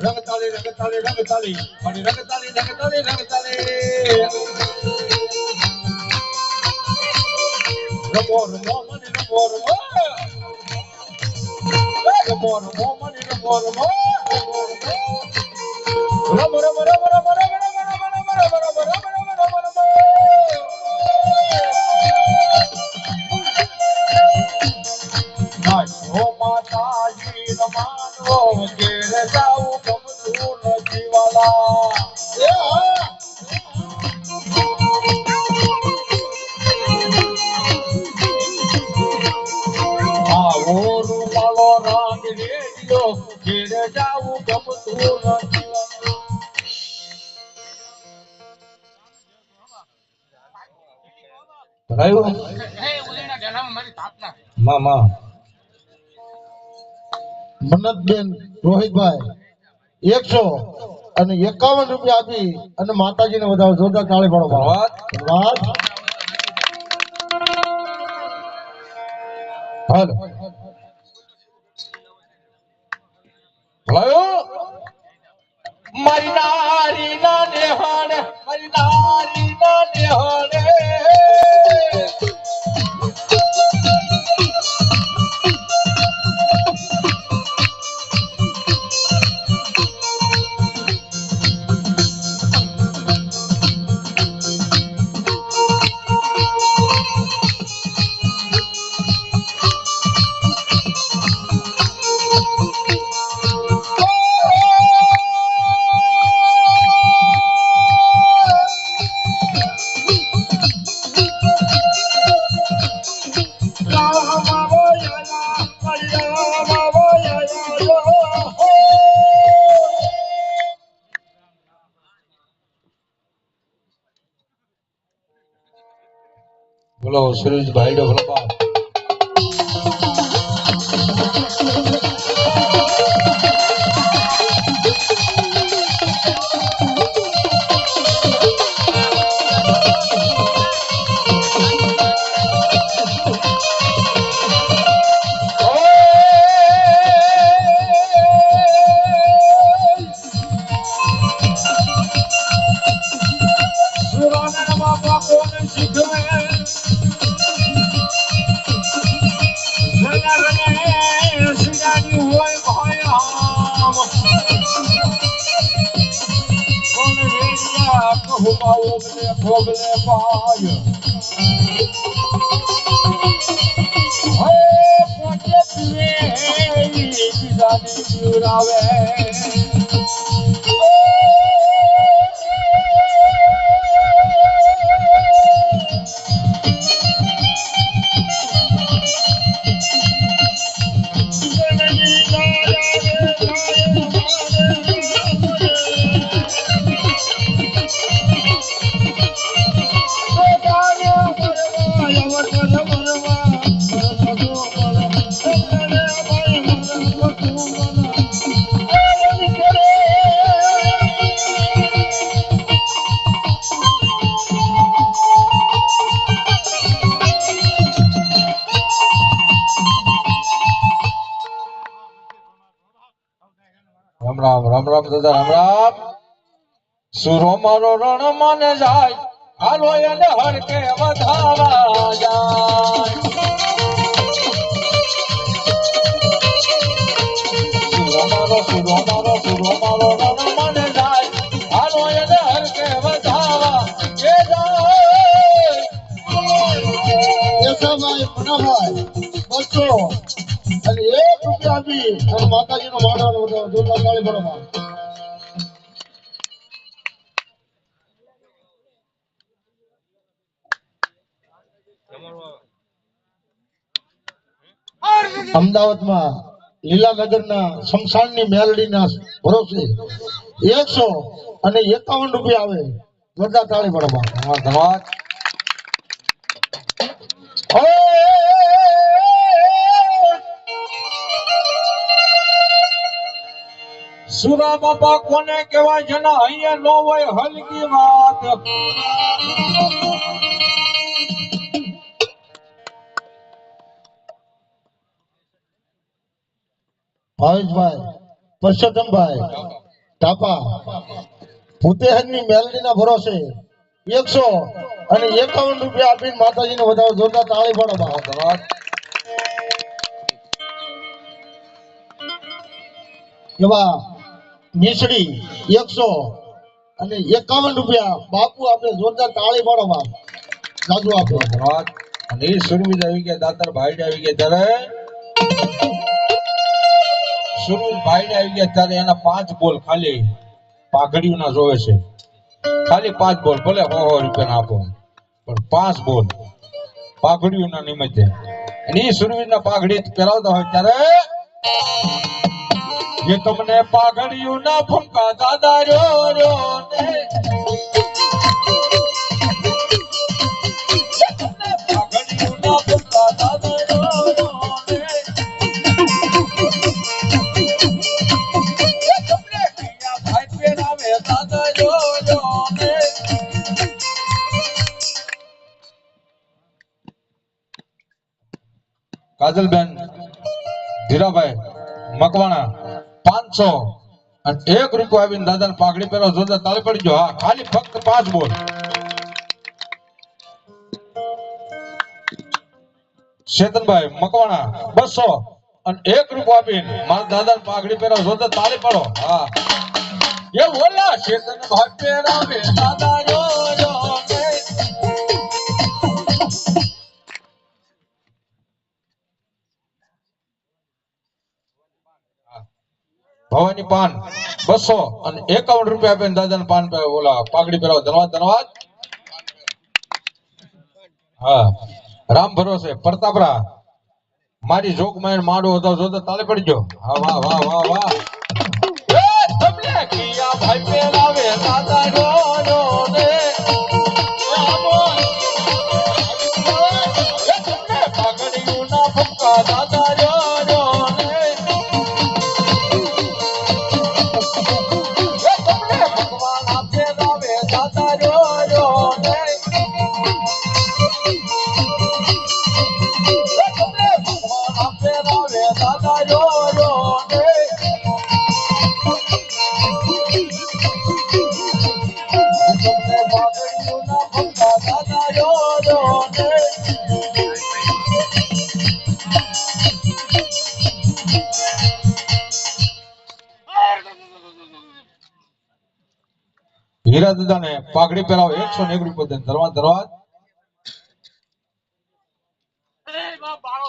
Let me tell you, let me tell મોરમો રમ મોરમો મની રમ મોરમો રમ રમ રમ રમ ઘેર રોહિતભાઈ એકસો અને એકાવન રૂપિયા આપી અને માતાજીને વધારો જોરદાર તાળી પાડો. ધન્યવાદ હાલો મારી નારી ના નેહાણે મારી નારી ના નેહાણે. બોલો સુરેશભાઈ ડો નામ કોણ વેણિયા કહુમાઓ મને ભોગલે પાય હે પોતે પીવે બીજાને જીવરાવે રામ રામ રામ રામ દાદા રામ રામ સુરો મારો રણ મને જાય હાલો એને હરકે વધાવા જાય સુરો મારો સુરો મારો સુરો મારો અને માતાજીનો માળાનો વધાવો જોરદાર તાળી પાડો માં. અમદાવાદમાં લીલાનગરના શમશાનની મેલડીના ભરોસે એકસો અને એકાવન રૂપિયા આવે. જોરદાર તાળી પડવા ધન્યવાદ. સુરા બાપા કોને કહેવાય છે ને અહીંયા નો હોય, હલકી વાત ભાવેશભાઈ, પરસોત્તમભાઈ, ટાપા, ફુતેહરની મેલડીના ભરોસે એકસો અને એકાવન રૂપિયા આપીને માતાજીને વધારે જોરદાર તાળી પાડો બા. એવા નીસડી, એકસો અને એકાવન રૂપિયા. બાપુ, આપણે જોરદાર તાળી પાડો બા. જાદુ આપે આવી ગયા દાદર ભાઈ આવી ગયા ત્યારે. સુરવીર ભાઈ આવી ગયા ત્યારે એના પાંચ બોલ ખાલી પાઘડીઓના જોવે છે. ખાલી પાંચ બોલ, ભલે હો હો રૂપિયા આપો. પણ પાંચ બોલ પાઘડીઓના નિમિત્તે. અને એ સુરવીરના પાઘડી પહેરાવતા હોય ત્યારે જે તમને રહ્યો ને ફૂંકા દાદા રહ્યો ને. કાજલબેન ધીરાભાઈ મકવાણા. પાંચસો અને એક રૂપિયો આવીને દાદા પાઘડી પહેરો, જોરદાર તાળી પડી ગયો. હા, ખાલી ફક્ત પાંચ બોલ. ચેતનભાઈ મકવાણા, બસો. અને એક રૂપિયો આપીને મારા દાદાને પાઘડી પહેરો, જોરદાર તાળી પડો હા. એ ઓલા ચેતનભાઈ પહેરાવે દાદા ભવાની પાન બસો અને એકાવન રૂપિયા આપીને દાદાને પાન ઓલા પાકડી પહેરાવો. ધન્યવાદ ધન્યવાદ. હા. રામ ભરોસે. પ્રતાપરા, મારી જોકમાં માડો હતો જોતો તાલે પડી ગયો. હા, વાહ વાહ વાહ વાહ. ભાઈ પહેરાવે દાદાને પાઘડી પહેરાવો એકસો ને એક રૂપિયા ધરવા ધરવા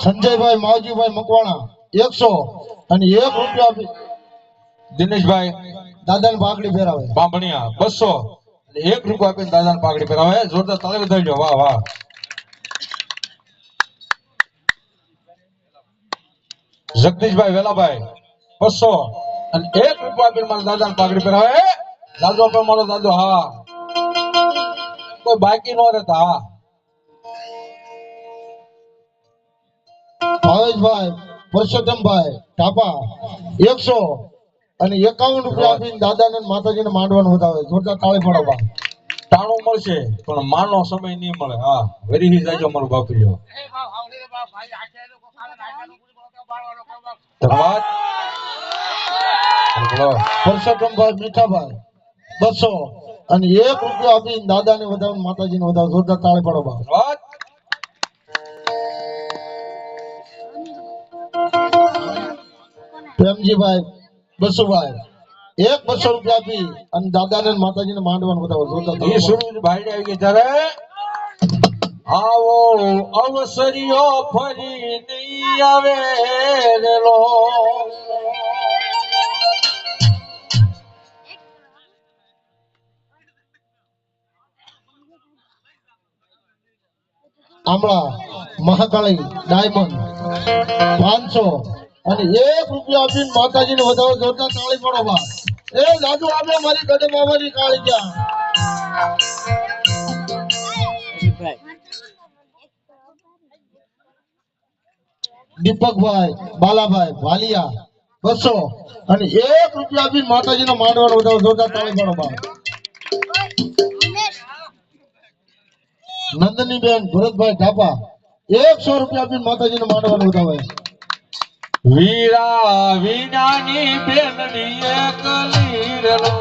સંજયભાઈ માવજીભાઈ મકવાણા એકસો અને એક રૂપિયા દિનેશભાઈ. દાદાને પાઘડી પહેરાવે. બાંભણિયા બસો. એક રૂપિયા આપીને દાદાને પાઘડી પહેરાવે. જોરદાર તાળી વધારી વાહ વાહ. જગદીશભાઈ વેલાભાઈ બસો. અને એક રૂપિયા આપીને મારા દાદાને પાઘડી પહેરાવે. દાદો પણ મારો દાદો હા. કોઈ બાકી ન રહેતા હા. ભાવેશભાઈ પરસોત્તમભાઈ ટાપા એકસો અને એકાવન રૂપિયા આપીને દાદાને માતાજીને માંડવાનું બતાવે જોરદાર તાળી પાડો બા. ટાણું મળશે પણ માનો સમય નહીં મળે હા. વેરી જાજો મારું બાપરીઓ. ધન્યવાદ. પરસોત્તમભાઈ મીઠાભાઈ. બસો. અને એક દાદા ને દાદાને માતાજી ને વધાવે જોરદાર તાળી પાડો બા. પ્રેમજીભાઈ બસુભાઈ એક બસો રૂપિયા આપી અને દાદાને માતાજી માતાજીને માંડવાનું વધાવે જોરદાર એ તાળી પાડો. સુરવીર ભાઈ આવી ગયા ત્યારે આવો અવસરીઓ ફરી નહીં આવે આમળા મહાકાળી, ડાયમંડ, પાંચસો અને એક રૂપિયા આપીને માતાજીને વધારો જોરદાર તાળી પડો બા એ દાદુ, આપે મારી ગડે મામાની કાળી ગયા દીપકભાઈ, બાલાભાઈ વાલિયા બસો અને એક રૂપિયા આપીને માતાજીનો માંડવાનો વધારો જોરદાર તાળી પડો બા નંદની બેન ભરતભાઈ ઢાપા એકસો રૂપિયા આપીને માતાજીનો માંડવાનું બતાવે વીરા વિનાની બેનની એક લીરલો.